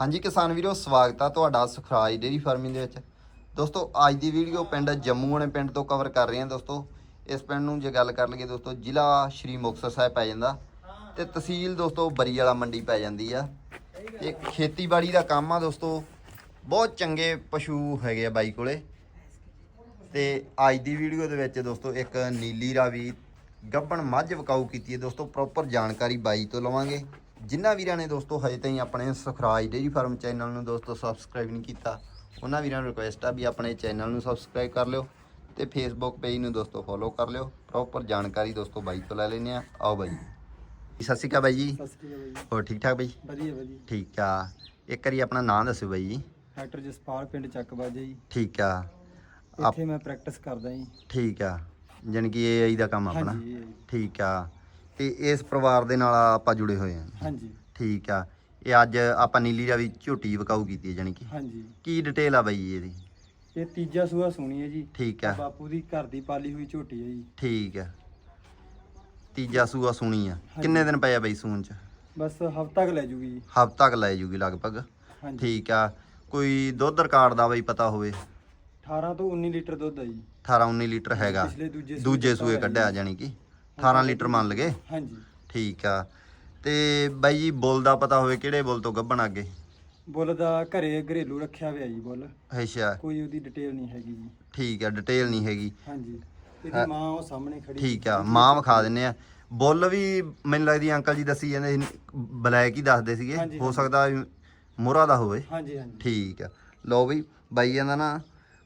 ਹਾਂਜੀ ਕਿਸਾਨ ਵੀਰੋ, ਸਵਾਗਤ ਆ ਤੁਹਾਡਾ ਸੁਖਰਾਜ ਡੇਰੀ ਫਾਰਮਿੰਗ ਦੇ ਵਿੱਚ। ਦੋਸਤੋ, ਅੱਜ ਦੀ ਵੀਡੀਓ ਪਿੰਡ ਜੰਮੂ ਵਾਲੇ ਪਿੰਡ ਤੋਂ ਕਵਰ ਕਰ ਰਹੇ ਹਾਂ ਦੋਸਤੋ। ਇਸ ਪਿੰਡ ਨੂੰ ਜੇ ਗੱਲ ਕਰ ਲਈਏ ਦੋਸਤੋ, ਜ਼ਿਲ੍ਹਾ ਸ਼੍ਰੀ ਮੁਕਤਸਰ ਸਾਹਿਬ ਪੈ ਜਾਂਦਾ ਤੇ ਤਹਿਸੀਲ ਦੋਸਤੋ ਬਰੀ ਵਾਲਾ ਮੰਡੀ ਪੈ ਜਾਂਦੀ ਆ। ਇਹ ਖੇਤੀਬਾੜੀ ਦਾ ਕੰਮ ਆ ਦੋਸਤੋ। ਬਹੁਤ ਚੰਗੇ ਪਸ਼ੂ ਹੈਗੇ ਆ ਬਾਈ ਕੋਲੇ। ਤੇ ਅੱਜ ਦੀ ਵੀਡੀਓ ਦੇ ਵਿੱਚ ਦੋਸਤੋ ਇੱਕ ਨੀਲੀ ਰਾਵੀ ਗੱਬਣ ਮੱਝ ਵਕਾਊ ਕੀਤੀ ਹੈ। ਦੋਸਤੋ ਪ੍ਰੋਪਰ ਜਾਣਕਾਰੀ ਬਾਈ ਤੋਂ ਲਵਾਂਗੇ। ਜਿਨ੍ਹਾਂ ਵੀਰਾਂ ਨੇ ਦੋਸਤੋ ਹਜੇ ਤਾਈਂ ਆਪਣੇ ਸੁਖਰਾਜ ਡੇਰੀ ਫਾਰਮ ਚੈਨਲ ਨੂੰ ਦੋਸਤੋ ਸਬਸਕ੍ਰਾਈਬ ਨਹੀਂ ਕੀਤਾ ਉਹਨਾਂ ਵੀਰਾਂ ਨੂੰ ਰਿਕੁਐਸਟ ਆ ਵੀ ਆਪਣੇ ਚੈਨਲ ਨੂੰ ਸਬਸਕ੍ਰਾਈਬ ਕਰ ਲਿਓ ਤੇ ਫੇਸਬੁੱਕ ਪੇਜ ਨੂੰ ਦੋਸਤੋ ਫੋਲੋ ਕਰ ਲਿਓ। ਪ੍ਰੋਪਰ ਜਾਣਕਾਰੀ ਦੋਸਤੋ ਬਾਈ ਤੋਂ ਲੈ ਲੈਂਦੇ ਆ ਆਓ ਬਾਈ। ਸਤਿ ਸ਼੍ਰੀ ਅਕਾਲ ਬਾਈ ਜੀ। ਸਤਿ ਸ਼੍ਰੀ ਅਕਾਲ ਬਾਈ ਹੋਰ ਠੀਕ ਠਾਕ ਬਾਈ? ਵਧੀਆ ਵਧੀਆ। ਠੀਕ ਆ। ਇੱਕ ਵਾਰੀ ਆਪਣਾ ਨਾਮ ਦੱਸਿਓ ਬਾਈ ਜੀ। ਡਾਕਟਰ ਜਸਪਾਲ ਪਿੰਡ ਚੱਕਬਾਜੇ ਜੀ। ਠੀਕ ਆ। ਇੱਥੇ ਮੈਂ ਪ੍ਰੈਕਟਿਸ ਕਰਦਾ ਜੀ। ਠੀਕ ਆ। ਜਾਣੀ ਕਿ ਇਹ ਆਈ ਦਾ ਕੰਮ ਆਪਣਾ। ਠੀਕ ਆ। ਤੇ ਇਸ ਪਰਿਵਾਰ ਦੇ ਨਾਲ ਆਪਾਂ ਜੁੜੇ ਹੋਏ ਹਾਂ। ਹਾਂਜੀ। ਠੀਕ ਆ। ਇਹ ਅੱਜ ਆਪਾਂ ਨੀਲੀ ਰਾਵੀ ਝੋਟੀ ਵਕਾਊ ਕੀਤੀ ਹੈ ਜਾਣੀ ਕਿ। ਹਾਂਜੀ। ਕੀ ਡਿਟੇਲ ਆ ਬਾਈ ਇਹਦੀ? ਇਹ ਤੀਜਾ ਸੂਆ ਸੁਣੀ ਹੈ ਜੀ। ਠੀਕ ਆ। ਬਾਪੂ ਦੀ ਘਰ ਦੀ ਪਾਲੀ ਹੋਈ ਝੋਟੀ ਹੈ ਜੀ। ਠੀਕ ਆ। ਤੀਜਾ ਸੂਆ ਸੁਣੀ ਆ। ਕਿੰਨੇ ਦਿਨ ਪਏ ਆ ਬਾਈ ਸੂਣ ਚ? ਬਸ ਹਫਤਾ ਕ ਲੈ ਜੂਗੀ ਜੀ। ਹਫ਼ਤਾ ਕੁ ਲੈ ਜੂਗੀ ਲਗਭਗ। ਹਾਂਜੀ। ਠੀਕ ਆ। ਕੋਈ ਦੁੱਧ ਰਿਕਾਰਡ ਦਾ ਬਾਈ ਪਤਾ ਹੋਵੇ? 18 ਤੋਂ 19 ਲੀਟਰ ਦੁੱਧ ਹੈ ਜੀ। 18 19 ਲੀਟਰ ਹੈਗਾ। ਦੂਜੇ ਸੂਏ ਕੱਢਿਆ ਜਾਣੀ ਕਿ। 18 ਲੀਟਰ ਮੰਨ ਲਗੇ? ਹਾਂਜੀ। ਠੀਕ ਆ। ਤੇ ਬਾਈ ਜੀ ਬੁੱਲ ਦਾ ਪਤਾ ਹੋਵੇ ਕਿਹੜੇ ਬੁੱਲ ਤੋਂ ਗੱਭਣ ਅੱਗੇ? ਬੁੱਲ ਦਾ ਘਰੇ ਘਰੇਲੂ ਰੱਖਿਆ ਹੋਇਆ ਜੀ ਬੁੱਲ। ਅੱਛਾ। ਕੋਈ ਉਹਦੀ ਡਿਟੇਲ ਨਹੀਂ ਹੈਗੀ ਜੀ। ਠੀਕ ਆ ਡਿਟੇਲ ਨਹੀਂ ਹੈਗੀ। ਹਾਂਜੀ। ਇਹਦੀ ਮਾਂ ਉਹ ਸਾਹਮਣੇ ਖੜੀ ਠੀਕ ਆ ਮਾਂ ਵਿਖਾ ਦਿੰਨੇ ਆ। ਬੁੱਲ ਵੀ ਮੈਨੂੰ ਲੱਗਦੀ ਅੰਕਲ ਜੀ ਦੱਸੀ ਜਾਂਦੇ ਬਲੈਕ ਹੀ ਦੱਸਦੇ ਸੀਗੇ। ਹੋ। ਸਕਦਾ ਮੋਹਰਾ ਦਾ ਹੋਵੇ। ਹਾਂਜੀ ਹਾਂਜੀ। ਠੀਕ ਆ। ਲਓ ਬਈ ਬਾਈ ਕਹਿੰਦਾ ਨਾ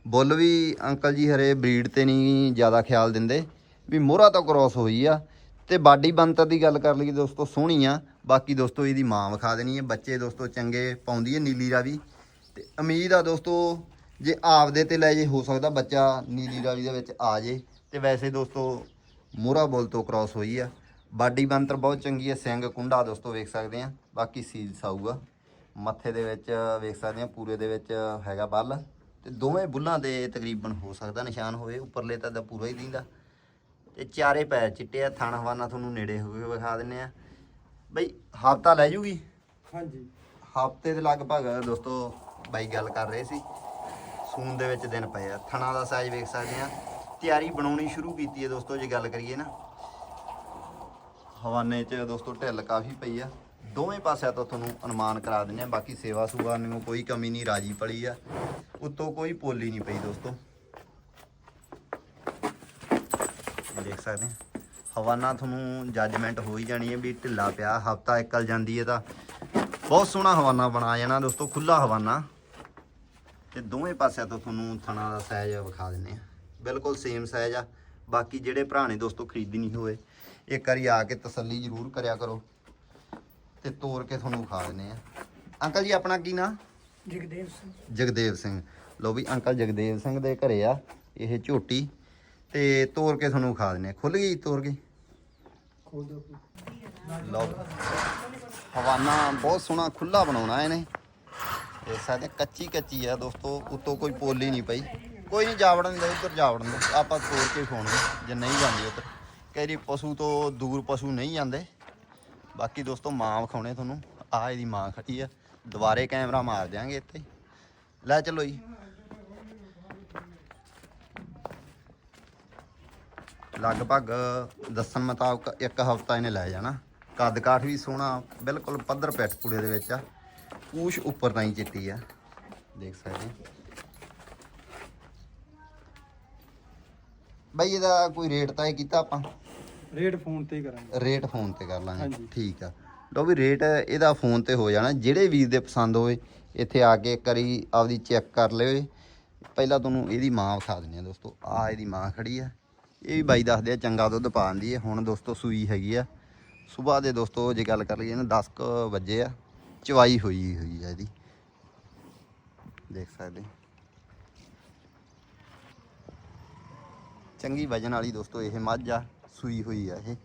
ਬੁੱਲ ਵੀ ਅੰਕਲ ਜੀ ਹਰੇ ਬਰੀਡ ਤੇ ਨਹੀਂ ਜ਼ਿਆਦਾ ਖਿਆਲ ਦਿੰਦੇ। ਵੀ ਮੋਹਰਾ ਤਾਂ ਕ੍ਰੋਸ ਹੋਈ ਆ। ਤੇ ਬਾਡੀ ਬੰਤਰ ਦੀ ਗੱਲ ਕਰ ਲਈਏ ਦੋਸਤੋ, ਸੋਹਣੀ ਆ। ਬਾਕੀ ਦੋਸਤੋ, ਇਹਦੀ ਮਾਂ ਵਿਖਾ ਦੇਣੀ ਹੈ ਬੱਚੇ ਦੋਸਤੋ, ਚੰਗੇ ਪਾਉਂਦੀ ਹੈ ਨੀਲੀ ਰਾਵੀ। ਤੇ ਉਮੀਦ ਆ ਦੋਸਤੋ, ਜੇ ਆਪਦੇ ਤੇ ਲੈ ਜੇ, ਹੋ ਸਕਦਾ ਬੱਚਾ ਨੀਲੀ ਰਾਵੀ ਦੇ ਵਿੱਚ ਆ ਜੇ। ਤੇ ਵੈਸੇ ਦੋਸਤੋ, ਮੋਹਰਾ ਬੁੱਲ ਤੋਂ ਕ੍ਰੋਸ ਹੋਈ ਆ। ਬਾਡੀ ਬੰਤਰ ਬਹੁਤ ਚੰਗੀ ਹੈ ਸਿੰਘ ਕੁੰਡਾ ਦੋਸਤੋ, ਵੇਖ ਸਕਦੇ ਆ। ਬਾਕੀ ਸੀਲ ਸਾਊਗਾ ਮੱਥੇ ਦੇ ਵਿੱਚ ਵੇਖ ਸਕਦੇ ਆ, ਪੂਰੇ ਦੇ ਵਿੱਚ ਹੈਗਾ ਬੱਲ। ਤੇ ਦੋਵੇਂ ਬੁੱਲਾਂ ਦੇ ਤਕਰੀਬਨ ਹੋ ਸਕਦਾ ਨਿਸ਼ਾਨ ਹੋਵੇ। ਉੱਪਰਲੇ ਤਾਂ ਦਾ ਪੂਰਾ ਹੀ ਦਿੰਦਾ। ਤੇ ਚਾਰੇ ਪੈਰ ਚਿੱਟੇ ਆ ਥਣ ਹਵਾਨਾ ਤੁਹਾਨੂੰ ਨੇੜੇ ਹੋ ਕੇ ਵਿਖਾ ਦਿੰਨੇ ਆ। ਬਈ ਹਫਤਾ ਲੈ ਜੂਗੀ? ਹਾਂਜੀ। ਹਫ਼ਤੇ ਦੇ ਲਗਭਗ ਦੋਸਤੋ ਬਾਈ ਗੱਲ ਕਰ ਰਹੇ ਸੀ। ਸੂਨ ਦੇ ਵਿੱਚ ਦਿਨ ਪਏ ਆ। ਥਣਾ ਦਾ ਸਾਈਜ਼ ਵੇਖ ਸਕਦੇ ਆ। ਤਿਆਰੀ ਬਣਾਉਣੀ ਸ਼ੁਰੂ ਕੀਤੀ ਹੈ ਦੋਸਤੋ ਜੇ ਗੱਲ ਕਰੀਏ ਨਾ। ਹਵਾਨੇ 'ਚ ਦੋਸਤੋ ਢਿੱਲ ਕਾਫੀ ਪਈ ਆ। ਦੋਵੇਂ ਪਾਸਿਆਂ ਤੋਂ ਤੁਹਾਨੂੰ ਅਨੁਮਾਨ ਕਰਾ ਦਿੰਦੇ ਆ। ਬਾਕੀ ਸੇਵਾ ਸੁਭਾ ਨੂੰ ਕੋਈ ਕਮੀ ਨਹੀਂ ਰਾਜੀ ਪਲੀ ਆ। ਉੱਤੋਂ ਕੋਈ ਪੋਲੀ ਨਹੀਂ ਪਈ ਦੋਸਤੋ। ਦੇਖ ਸਕਦੇ ਆ ਹਵਾਨਾ ਤੁਹਾਨੂੰ ਜੱਜਮੈਂਟ ਹੋ ਹੀ ਜਾਣੀ ਹੈ ਵੀ ਢਿੱਲਾ ਪਿਆ ਹਫਤਾ ਇਕਲ ਜਾਂਦੀ ਹੈ ਤਾਂ ਬਹੁਤ ਸੋਹਣਾ ਹਵਾਨਾ ਬਣਾ ਜਾਣਾ ਦੋਸਤੋ ਖੁੱਲਾ ਹਵਾਨਾ। ਤੇ ਦੋਵੇਂ ਪਾਸਿਆਂ ਤੋਂ ਤੁਹਾਨੂੰ ਥਣਾ ਦਾ ਸਾਈਜ਼ ਵਿਖਾ ਦਿੰਨੇ ਆ ਬਿਲਕੁਲ ਸੇਮ ਸਾਈਜ਼ ਆ। ਬਾਕੀ ਜਿਹੜੇ ਭਰਾ ਨੇ ਦੋਸਤੋ ਖਰੀਦਣੀ ਹੋਵੇ ਇੱਕ ਵਾਰੀ ਆ ਕੇ ਤਸੱਲੀ ਜ਼ਰੂਰ ਕਰਿਆ ਕਰੋ ਤੇ ਤੋੜ ਕੇ ਤੁਹਾਨੂੰ ਵਿਖਾ ਦਿੰਨੇ ਆ ਅੰਕਲ ਜੀ ਆਪਣਾ ਕੀ ਨਾਂ? ਜਗਦੇਵ ਸਿੰਘ। ਜਗਦੇਵ ਸਿੰਘ। ਲੋ ਵੀ ਅੰਕਲ ਜਗਦੇਵ ਸਿੰਘ ਦੇ ਘਰੇ ਆ। ਇਹ ਝੋਟੀ ਤੇ ਤੋੜ ਕੇ ਤੁਹਾਨੂੰ ਵਿਖਾ ਦਿੰਨੇ ਖੁੱਲ ਗਈ ਤੋੜ ਕੇ? ਖੋਲ ਲਓ ਹਵਾਨਾ ਬਹੁਤ ਸੋਹਣਾ ਖੁੱਲਾ ਬਣਾਉਣਾ ਇਹਨੇ। ਤੇ ਸਾਡੇ ਕੱਚੀ ਕੱਚੀ ਆ ਦੋਸਤੋ ਉੱਤੋਂ ਕੋਈ ਪੋਲੀ ਨਹੀਂ ਪਈ। ਕੋਈ ਨਹੀਂ ਜਾਵੜਨ ਦੇ ਉੱਧਰ ਜਾਵੜਨ ਦੇ। ਆਪਾਂ ਤੋੜ ਕੇ ਫੋਨ ਜੇ ਨਹੀਂ ਜਾਂਦੀ ਉੱਧਰ। ਵਾਰੀ ਪਸ਼ੂ ਤੋਂ ਦੂਰ ਪਸ਼ੂ ਨਹੀਂ ਜਾਂਦੇ। ਬਾਕੀ ਦੋਸਤੋ ਮਾਂ ਵਿਖਾਉਣੇ ਤੁਹਾਨੂੰ। ਆ ਇਹਦੀ ਮਾਂ ਖੜੀ ਆ। ਦੁਬਾਰੇ ਕੈਮਰਾ ਮਾਰ ਦਿਆਂਗੇ ਇੱਥੇ। ਲੈ ਚਲੋ ਜੀ। ਲਗਭਗ ਦੱਸਣ ਮੁਤਾਬਕ ਇੱਕ ਹਫਤਾ ਇਹਨੇ ਲੈ ਜਾਣਾ। ਕੱਦ ਕਾਠ ਵੀ ਸੋਹਣਾ ਬਿਲਕੁਲ ਪੱਧਰ ਪੈਟ ਪੂੜੇ ਦੇ ਵਿੱਚ ਆ। ਪੂਛ ਉੱਪਰ ਤਾਂ ਹੀ ਚਿੱਟੀ ਆ। ਦੇਖ ਸਕਦੇ ਬਈ ਇਹਦਾ ਕੋਈ ਰੇਟ ਤਾਂ ਇਹ ਕੀਤਾ ਆਪਾਂ? ਰੇਟ ਫੋਨ ਤੇ ਹੀ ਕਰਾਂਗੇ। ਰੇਟ ਫੋਨ ਤੇ ਕਰ ਲਾਂਗੇ। ਠੀਕ ਆ। ਲਓ ਵੀ ਰੇਟ ਇਹਦਾ ਫੋਨ ਤੇ ਹੋ ਜਾਣਾ। ਜਿਹੜੇ ਵੀਰ ਦੇ ਪਸੰਦ ਹੋਵੇ ਇੱਥੇ ਆ ਕੇ ਇੱਕ ਵਾਰੀ ਆਪਦੀ ਚੈੱਕ ਕਰ ਲਿਓ। ਪਹਿਲਾਂ ਤੁਹਾਨੂੰ ਇਹਦੀ ਮਾਂ ਵਿਖਾ ਦਿੰਦੇ ਆ ਦੋਸਤੋ। ਆ ਇਹਦੀ ਮਾਂ ਖੜੀ ਆ। ਇਹ ਵੀ ਬਾਈ ਦੱਸਦੇ ਆ, ਚੰਗਾ ਦੁੱਧ ਪਾਉਂਦੀ ਹੈ ਹੁਣ ਦੋਸਤੋ ਸੂਈ ਹੈਗੀ ਆ। ਸਵੇਰ ਦੇ ਦੋਸਤੋ ਜੇ ਗੱਲ ਕਰ ਲਈਏ ਨਾ 10 ਕੁ ਵਜੇ ਆ। ਚਵਾਈ ਹੋਈ ਹੋਈ ਆ ਇਹਦੀ। ਦੇਖ ਸਕਦੇ ਚੰਗੀ ਵਜਨ ਵਾਲੀ ਦੋਸਤੋ ਇਹ ਮੱਝ ਆ, ਸੂਈ ਹੋਈ ਆ ਇਹ।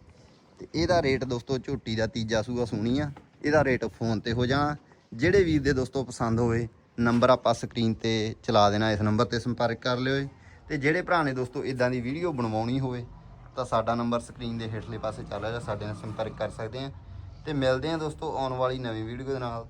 ਤੇ ਇਹਦਾ ਰੇਟ ਦੋਸਤੋ ਝੋਟੀ ਦਾ ਤੀਜਾ ਸੂਆ ਸੋਹਣੀ ਆ। ਇਹਦਾ ਰੇਟ ਫੋਨ ਤੇ ਹੋ ਜਾਣਾ। ਜਿਹੜੇ ਵੀਰ ਦੇ ਦੋਸਤੋ ਪਸੰਦ ਹੋਵੇ, ਨੰਬਰ ਆਪਾਂ ਸਕਰੀਨ ਤੇ ਚਲਾ ਦੇਣਾ। ਇਸ ਨੰਬਰ ਤੇ ਸੰਪਰਕ ਕਰ ਲਿਓ ਤੇ ਜਿਹੜੇ ਭਰਾ ਨੇ ਦੋਸਤੋ ਇਦਾਂ ਦੀ ਵੀਡੀਓ ਬਣਵਾਉਣੀ ਹੋਵੇ, ਤਾਂ ਸਾਡਾ ਨੰਬਰ ਸਕਰੀਨ ਦੇ ਹੇਠਲੇ ਪਾਸੇ ਚੱਲ ਰਿਹਾ ਸਾਡੇ ਨਾਲ ਸੰਪਰਕ ਕਰ ਸਕਦੇ ਆ। ਤੇ ਮਿਲਦੇ ਆ ਦੋਸਤੋ ਆਉਣ ਵਾਲੀ ਨਵੀਂ ਵੀਡੀਓ ਦੇ ਨਾਲ।